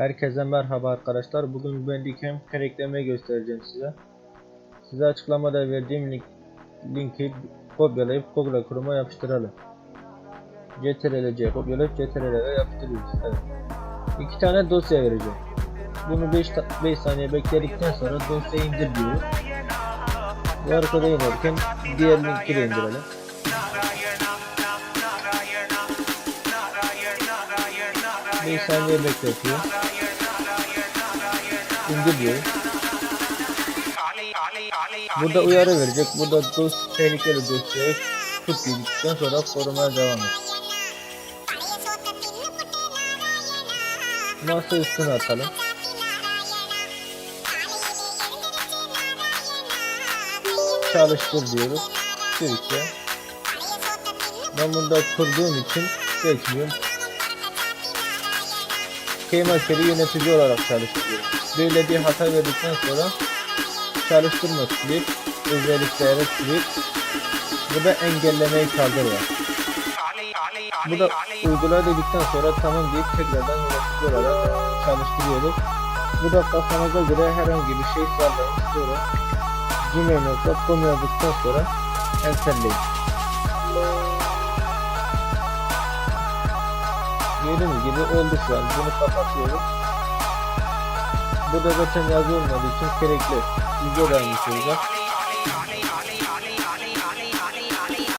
Herkese merhaba arkadaşlar. Bugün Bandicam karakterimi göstereceğim size. Size açıklamada verdiğim link, linki kopyalayıp Google Chrome'a yapıştıralım. CTRL-C kopyalayıp CTRL'e yapıştırıyoruz. Evet. İki tane dosya vereceğim. Bunu 5 5 saniye bekledikten sonra dosyayı indir diyoruz. Bu arkada inerken diğer linki de indirelim. 5 saniye bekletiyor. İndir diyoruz. Burada uyarı verecek. Burada dos tehlikeli dosyayı tut dedikten sonra korumaya devam et. Masa üstüne atalım. Çalıştır diyoruz. Türkiye. Ben bunda kurduğum için seçmiyorum. Keymakeri yönetici olarak çalıştırıyorum. Böyle bir hata verdikten sonra çalıştırma silip özelliklere silip bu da engellemeyi kaldır var. Bu da uygula dedikten sonra tamam deyip tekrardan yönetici olarak çalıştırıyoruz. Bu da kafanıza göre herhangi bir şey sağlayın. Sonra gmail.com yazdıktan sonra enterleyin. Gördüğünüz gibi oldu şu an. Bunu kapatıyoruz. Burada zaten yazı olmadığı için gerekli. Video vermiş olacak.